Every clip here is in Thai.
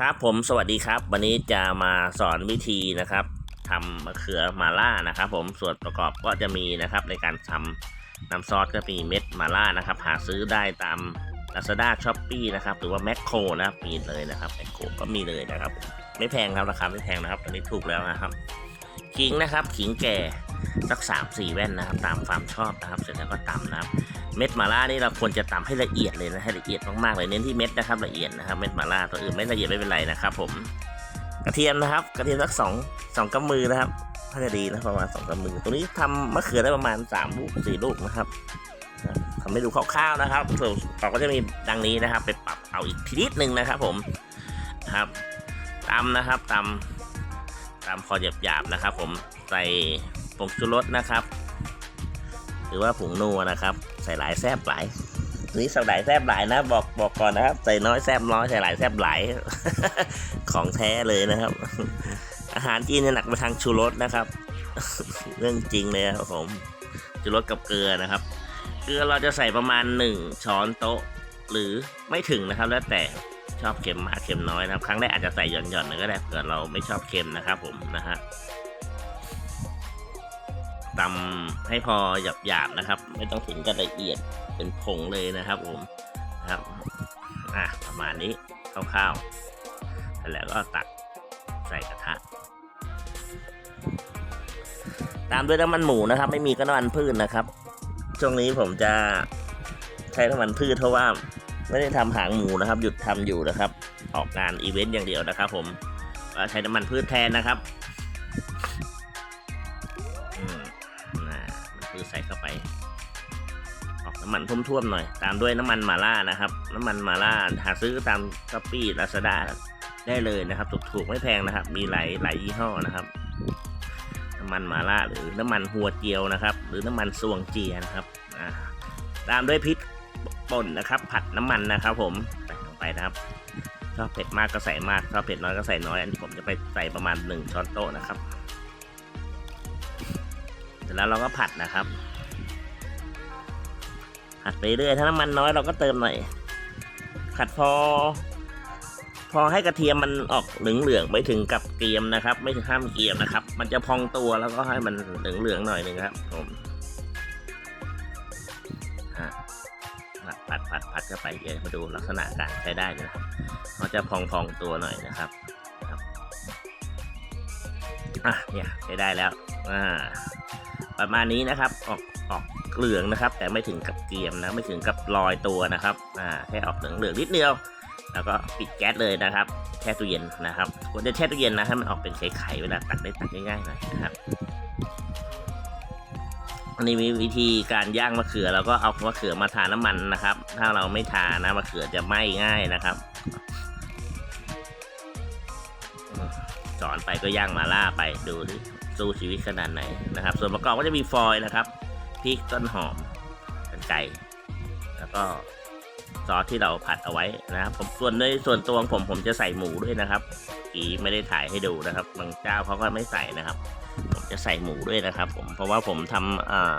ครับผมสวัสดีครับ วันนี้จะมาสอนวิธีนะครับทำมะเขือมาล่านะครับ ผมส่วนประกอบก็จะมีนะครับในการทำน้ำซอสก็มีเม็ดมาล่านะครับ หาซื้อได้ตาม Lazada s h o p e e นะครับหรือว่าแมคโครนะครับมีเลยนะครับแมคโครก็มีเลยนะครับ ไม่แพงครับราคาไม่แพงนะครับตอนนี้ถูกแล้วนะครับขิงนะครับขิงแก่สักสามสี่แว่นนะครับ ตามความชอบนะครับ เสร็จแล้วก็ตำนะครับ เม็ดมาล่านี่เราควรจะตำให้ละเอียดเลยนะให้ละเอียดมากๆเลยเน้นที่เม็ดนะครับละเอียดนะครับเม็ดมาล่าตัวอื่นไม่ละเอียดไม่เป็นไรนะครับผมกระเทียมนะครับ กระเทียมสักสองสองกำมือนะครับถ้าจะดีนะประมาณสองกำมือตรงนี้ทำมะเขือได้ประมาณสามลูกสี่ลูกนะครับทำให้ดูคร่าวๆนะครับส่วนต่อก็จะมีดังนี้นะครับ ไปปรับเอาอีกทีนิดนึงนะครับ ผมนะครับตำนะครับตำตำพอหยาบๆนะครับ ผมใส่ผงชูรสนะครับ หรือว่าผงนัวนะครับ ใส่หลายแซบหลายนี่ใส่หลายแซบหลายนะ บอกบอกก่อนนะครับ ใส่น้อยแซบน้อยใส่หลายแซบหลาย ของแท้เลยนะครับ อาหารจีนจะหนักไปทางชูรสนะครับ เรื่องจริงเลยครับผมชูรสกับเกลือนะครับ เกลือเราจะใส่ประมาณ 1 ช้อนโต๊ะ หรือไม่ถึงนะครับ แล้วแต่ชอบเค็มมากเค็มน้อยนะครับ ครั้งแรกอาจจะใส่หย่อนๆหน่อยก็ได้เผื่อเราไม่ชอบเค็มนะครับผมนะฮะ ตำให้พอหยาบๆนะครับ ไม่ต้องถึงกับละเอียดเป็นผงเลยนะครับผมนะครับอะประมาณนี้คร่าวๆแล้วก็ตักใส่กระทะตามด้วยน้ำมันหมูนะครับ ไม่มีก็น้ำมันพืชนะครับ ช่วงนี้ผมจะใช้น้ำมันพืชเพราะว่าไม่ได้ทำหางหมูนะครับ หยุดทำอยู่นะครับ ออกงานอีเวนต์อย่างเดียวนะครับ ผมใช้น้ำมันพืชแทนนะครับ คือใส่เข้าไป ออกน้ำมันท่วมๆหน่อย ตามด้วยน้ำมันมาล่านะครับ น้ำมันมาล่าหาซื้อตามช้อปปี้ลาซาด้าได้เลยนะครับ ถูกๆไม่แพงนะครับ มีหลายหลายยี่ห้อนะครับ น้ำมันมาล่าหรือน้ำมันหัวเจียวนะครับ หรือน้ำมันสวงเจียนะครับตามด้วยพริกป่นนะครับ ผัดน้ำมันนะครับ ผมใส่ลงไปนะครับชอบเผ็ดมากก็ใส่มากชอบเผ็ดน้อยก็ใส่น้อยอันนี้ผมจะไปใส่ประมาณหนึ่งช้อนโต๊ะนะครับ ร็จแล้วเราก็ผัดนะครับ ผัดไปเรื่อยถ้าน้ำมันน้อยเราก็เติมหน่อย ผัดพอ พอให้กระเทียมมันออกเหลืองๆไม่ถึงกับเกรียมนะครับ ไม่ถึงห้ามเกรียมนะครับ มันจะพองตัวแล้วก็ให้มันเหลืองๆหน่อยหนึ่งครับผมผัดผัดผัดผัดเข้าไปเดี๋ยวมาดูลักษณะการใช้ได้เลยนะครับมันจะพองๆตัวหน่อยนะครับอะเนี่ยใช้ได้แล้ว อ่า ประมาณนี้นะครับ ออกออกเหลืองนะครับ แต่ไม่ถึงกับเกรียมนะ ไม่ถึงกับลอยตัวนะครับ อ่าแค่ออกเหลืองเหลืองนิดเดียว แล้วก็ปิดแก๊สเลยนะครับ แช่ตู้เย็นนะครับควรจะแช่ตู้เย็นนะให้มันออกเป็นไข่ๆเวลาตักได้ตักง่ายๆหน่อยนะครับอันนี้มีวิธีการย่างมะเขือเราก็เอามะเขือมาทาน้ำมันนะครับ ถ้าเราไม่ทานะมะเขือจะไหม้ง่ายนะครับ สอนไปก็ย่างมาล่าไปดูดิ สู้ชีวิตขนาดไหนนะครับ ส่วนประกอบก็จะมีฟอยล์นะครับพริกต้นหอมกันไก่ แล้วก็ซอสที่เราผัดเอาไว้นะครับผมส่วนในส่วนตัวของผมผมจะใส่หมูด้วยนะครับอีไม่ได้ถ่ายให้ดูนะครับ บางเจ้าเขาก็ไม่ใส่นะครับ ผมจะใส่หมูด้วยนะครับ ผมเพราะว่าผมทำอ่า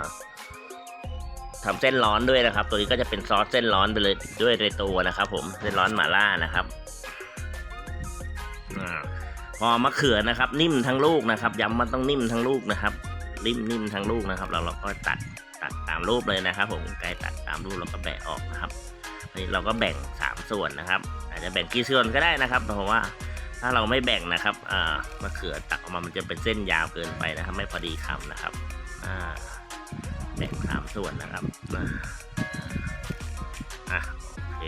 ทำเส้นร้อนด้วยนะครับ ตัวนี้ก็จะเป็นซอสเส้นร้อนไปเลยด้วยในตัวนะครับ ผมเส้นร้อนหม่าล่านะครับอ่า พอมะเขือนะครับ นิ่มทั้งลูกนะครับ ย้ำมันต้องนิ่มทั้งลูกนะครับ นิ่มนิ่มทั้งลูกนะครับ เราเราก็ตัดตัดตามรูปเลยนะครับ ผมไกลตัดตามรูปเราก็แบะออกนะครับนนี้เราก็แบ่งสามส่วนนะครับ อาจจะแบ่งกี่ส่วนก็ได้นะครับเพราะว่าถ้าเราไม่แบ่งนะครับอ่ามะเขือตักออกมามันจะเป็นเส้นยาวเกินไปนะครับ ไม่พอดีคำนะครับอ่าแบ่งสามส่วนนะครับอะโอเค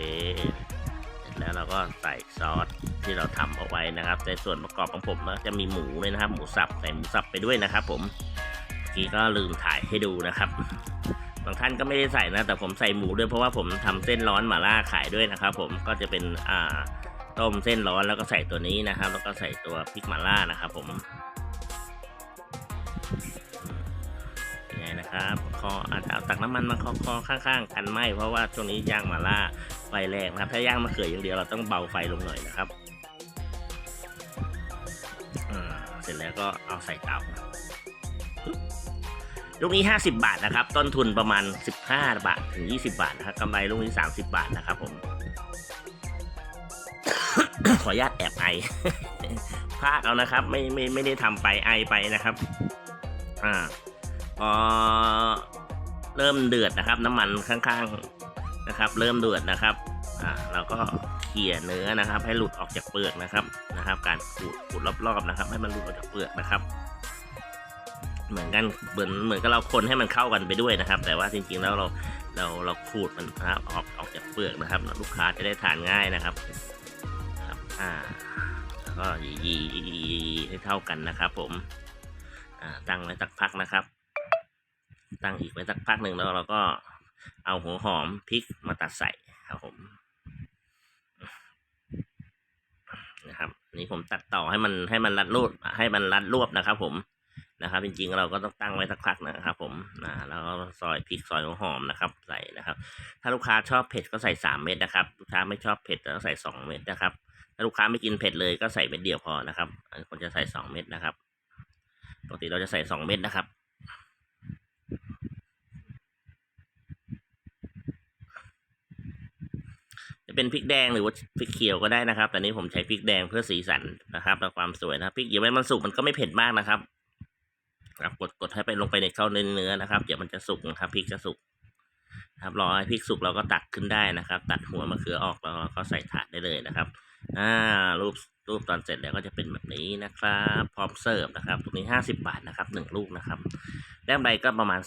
ก็ใส่ซอสที่เราทำเอาไว้นะครับในส่วนประกอบของผมนะจะมีหมูเลยนะครับ หมูสับใส่หมูสับไปด้วยนะครับ ผมเมื่อกี้ก็ลืมถ่ายให้ดูนะครับบางท่านก็ไม่ได้ใส่นะ แต่ผมใส่หมูด้วยเพราะว่าผมทำเส้นร้อนหม่าล่าขายด้วยนะครับ ผมก็จะเป็นอ่าต้มเส้นร้อนแล้วก็ใส่ตัวนี้นะครับ แล้วก็ใส่ตัวพริกหม่าล่านะครับ ผมยังไงนะครับคออาจจะเอาตักน้ำมันมาคอๆข้างๆ กันไหมเพราะว่าช่วงนี้ย่างหม่าล่า แรงนะครับ ถ้าย่างมะเขืออย่างเดียวเราต้องเบาไฟลงหน่อยนะครับเสร็จแล้วก็เอาใส่เตาลูกนี้ 50 บาทนะครับ ต้นทุนประมาณ 15 บาทถึง 20 บาทนะครับกำไรลูกนี้ 30 บาทนะครับ ผม ขออนุญาตแอบไอพากเอานะครับ ไม่ไม่ไม่ได้ทำไปไอไปนะครับ อ่าพอเริ่มเดือดนะครับ น้ำมันข้างๆ นะครับ เริ่มเดือดนะครับอ่าเราก็เขี่ยเนื้อนะครับ ให้หลุดออกจากเปลือกนะครับนะครับ การขูดขูดรอบๆนะครับ ให้มันหลุดออกจากเปลือกนะครับ เหมือนกันเหมือนเหมือนกับเราคนให้มันเข้ากันไปด้วยนะครับ แต่ว่าจริงๆแล้วเราเราเราขูดมันนะครับออกออกจากเปลือกนะครับ ลูกค้าจะได้ทานง่ายนะครับครับอ่าแล้วก็ยียียียีให้เท่ากันนะครับ ผมอ่าตั้งไว้สักพักนะครับ ตั้งอีกไว้สักพักหนึ่งแล้วเราก็ เอาหัวหอมพริกมาตัดใส่ครับผมนะครับนี่ผมตัดต่อให้มันให้มันรัดรูปให้มันรัดรวบนะครับ ผมนะครับ จริงๆเราก็ต้องตั้งไว้สักพักนะครับ ผมนะแล้วก็ซอยพริกซอยหัวหอมนะครับ ใส่นะครับ ถ้าลูกค้าชอบเผ็ดก็ใส่สามเม็ดนะครับลูกค้าไม่ชอบเผ็ดก็ใส่สองเม็ดนะครับ ถ้าลูกค้าไม่กินเผ็ดเลยก็ใส่เม็ดเดียวพอนะครับคนจะใส่สองเม็ดนะครับปกติเราจะใส่สองเม็ดนะครับ เป็นพริกแดงหรือว่าพริกเขียวก็ได้นะครับ แต่นี้ผมใช้พริกแดงเพื่อสีสันนะครับและความสวยนะครับพริกเขียวมันสุกมันก็ไม่เผ็ดมากนะครับครับกดกดให้ไปลงไปในเข้าเนื้อเนื้อนะครับ เดี๋ยวมันจะสุกนะครับพริกจะสุกครับรอให้พริกสุกเราก็ตักขึ้นได้นะครับ ตัดหัวมะเขือออกแล้วเราก็ใส่ถาดได้เลยนะครับอ่ารูปรูปตอนเสร็จแล้วก็จะเป็นแบบนี้นะครับ พร้อมเสิร์ฟนะครับตรงนี้ห้าสิบบาทนะครับหนึ่งลูกนะครับแต้มใบก็ประมาณ